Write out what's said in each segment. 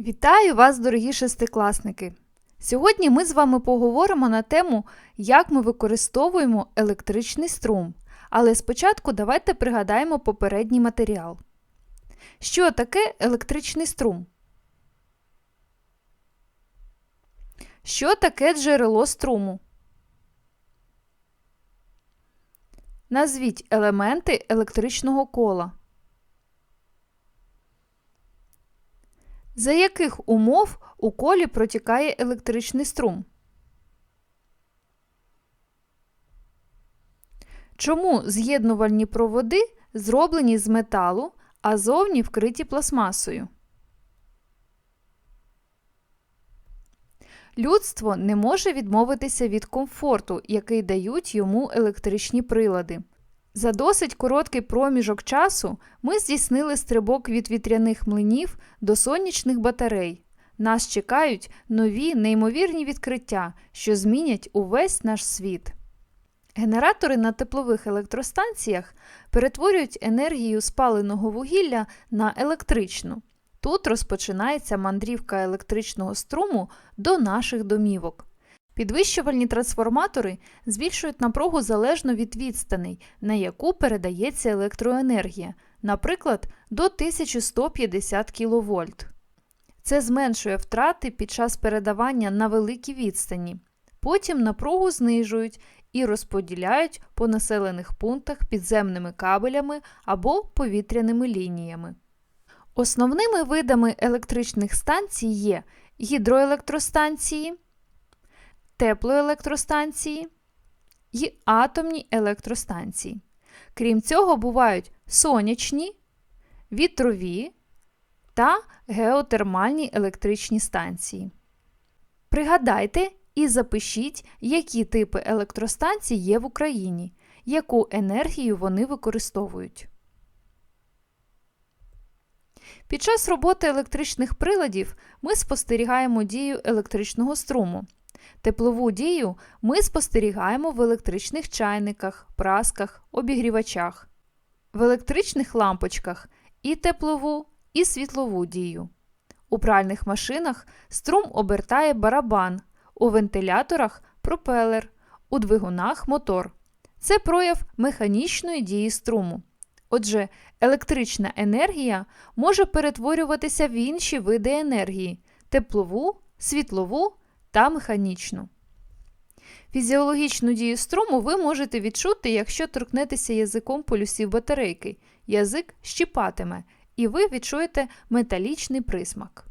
Вітаю вас, дорогі шестикласники! Сьогодні ми з вами поговоримо на тему, як ми використовуємо електричний струм. Але спочатку давайте пригадаємо попередній матеріал. Що таке електричний струм? Що таке джерело струму? Назвіть елементи електричного кола. За яких умов у колі протікає електричний струм? Чому з'єднувальні проводи зроблені з металу, а зовні вкриті пластмасою? Людство не може відмовитися від комфорту, який дають йому електричні прилади. За досить короткий проміжок часу ми здійснили стрибок від вітряних млинів до сонячних батарей. Нас чекають нові неймовірні відкриття, що змінять увесь наш світ. Генератори на теплових електростанціях перетворюють енергію спаленого вугілля на електричну. Тут розпочинається мандрівка електричного струму до наших домівок. Підвищувальні трансформатори збільшують напругу залежно від відстаней, на яку передається електроенергія, наприклад, до 1150 кВт. Це зменшує втрати під час передавання на великі відстані. Потім напругу знижують і розподіляють по населених пунктах підземними кабелями або повітряними лініями. Основними видами електричних станцій є гідроелектростанції теплоелектростанції і атомні електростанції. Крім цього, бувають сонячні, вітрові та геотермальні електричні станції. Пригадайте і запишіть, які типи електростанцій є в Україні, яку енергію вони використовують. Під час роботи електричних приладів ми спостерігаємо дію електричного струму. Теплову дію ми спостерігаємо в електричних чайниках, прасках, обігрівачах, в електричних лампочках і теплову, і світлову дію. У пральних машинах струм обертає барабан, у вентиляторах пропелер, у двигунах мотор. Це прояв механічної дії струму. Отже, електрична енергія може перетворюватися в інші види енергії теплову, світлову та механічну. Фізіологічну дію струму ви можете відчути, якщо торкнетеся язиком полюсів батарейки. Язик щіпатиме, і ви відчуєте металічний присмак.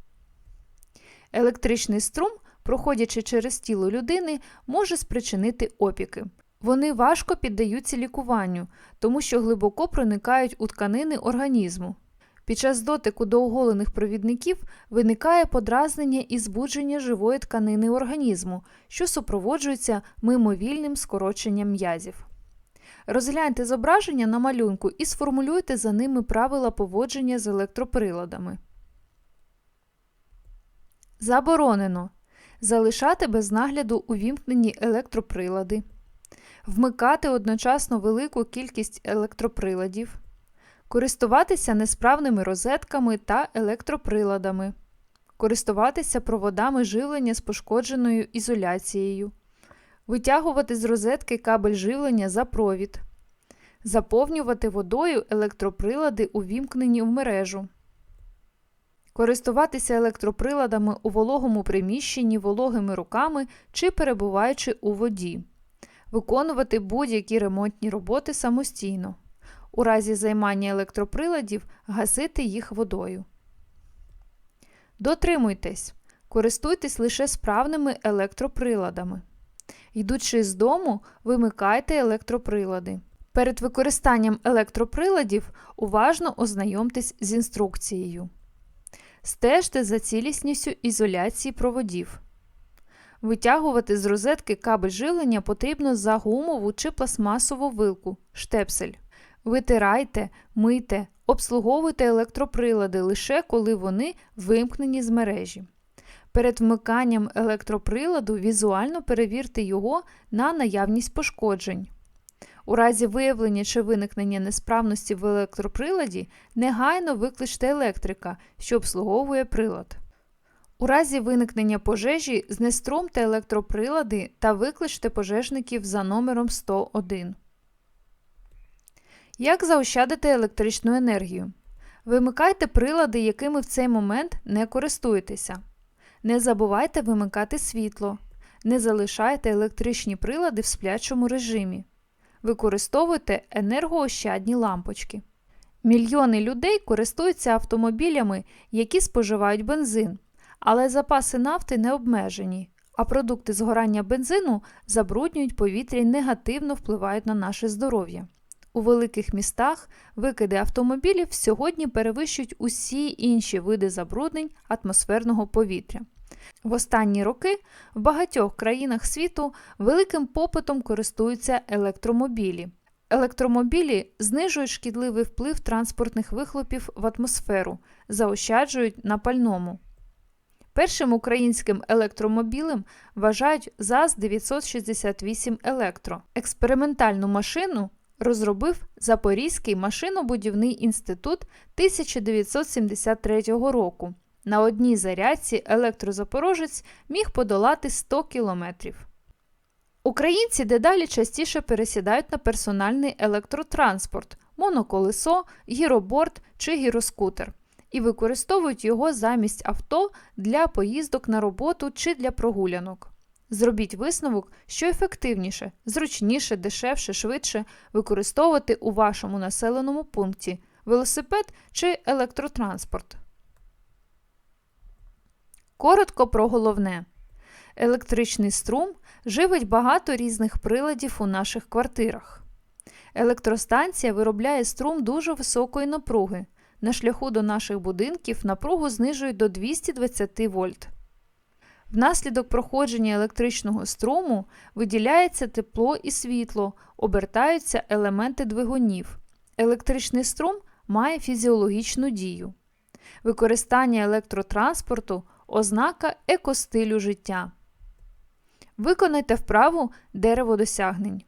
Електричний струм, проходячи через тіло людини, може спричинити опіки. Вони важко піддаються лікуванню, тому що глибоко проникають у тканини організму. Під час дотику до оголених провідників виникає подразнення і збудження живої тканини організму, що супроводжується мимовільним скороченням м'язів. Розгляньте зображення на малюнку і сформулюйте за ними правила поводження з електроприладами. Заборонено залишати без нагляду увімкнені електроприлади, вмикати одночасно велику кількість електроприладів користуватися несправними розетками та електроприладами, користуватися проводами живлення з пошкодженою ізоляцією, витягувати з розетки кабель живлення за провід, заповнювати водою електроприлади, увімкнені в мережу. Користуватися електроприладами у вологому приміщенні вологими руками чи перебуваючи у воді, виконувати будь-які ремонтні роботи самостійно у разі займання електроприладів гасити їх водою. Дотримуйтесь, користуйтесь лише справними електроприладами. Йдучи з дому, вимикайте електроприлади. Перед використанням електроприладів уважно ознайомтесь з інструкцією. Стежте за цілісністю ізоляції проводів. Витягувати з розетки кабель живлення потрібно за гумову чи пластмасову вилку штепсель. Витирайте, мийте, обслуговуйте електроприлади лише коли вони вимкнені з мережі. Перед вмиканням електроприладу візуально перевірте його на наявність пошкоджень. У разі виявлення чи виникнення несправності в електроприладі негайно викличте електрика, що обслуговує прилад. У разі виникнення пожежі знеструмте електроприлади та викличте пожежників за номером 101. Як заощадити електричну енергію? Вимикайте прилади, якими в цей момент не користуєтеся. Не забувайте вимикати світло. Не залишайте електричні прилади в сплячому режимі. Використовуйте енергоощадні лампочки. Мільйони людей користуються автомобілями, які споживають бензин, але запаси нафти не обмежені, а продукти згорання бензину забруднюють повітря і негативно впливають на наше здоров'я. У великих містах викиди автомобілів сьогодні перевищують усі інші види забруднень атмосферного повітря. В останні роки в багатьох країнах світу великим попитом користуються електромобілі. Електромобілі знижують шкідливий вплив транспортних вихлопів в атмосферу, заощаджують на пальному. Першим українським електромобілем вважають ЗАЗ-968 Електро. Експериментальну машину розробив Запорізький машинобудівний інститут 1973 року. На одній зарядці електрозапорожець міг подолати 100 кілометрів. Українці дедалі частіше пересідають на персональний електротранспорт, моноколесо, гіроборд чи гіроскутер і використовують його замість авто для поїздок на роботу чи для прогулянок. Зробіть висновок, що ефективніше, зручніше, дешевше, швидше використовувати у вашому населеному пункті велосипед чи електротранспорт. Коротко про головне. Електричний струм живить багато різних приладів у наших квартирах. Електростанція виробляє струм дуже високої напруги. На шляху до наших будинків напругу знижують до 220 вольт. Внаслідок проходження електричного струму виділяється тепло і світло, обертаються елементи двигунів. Електричний струм має фізіологічну дію. Використання електротранспорту ознака екостилю життя. Виконайте вправу дерево досягнень.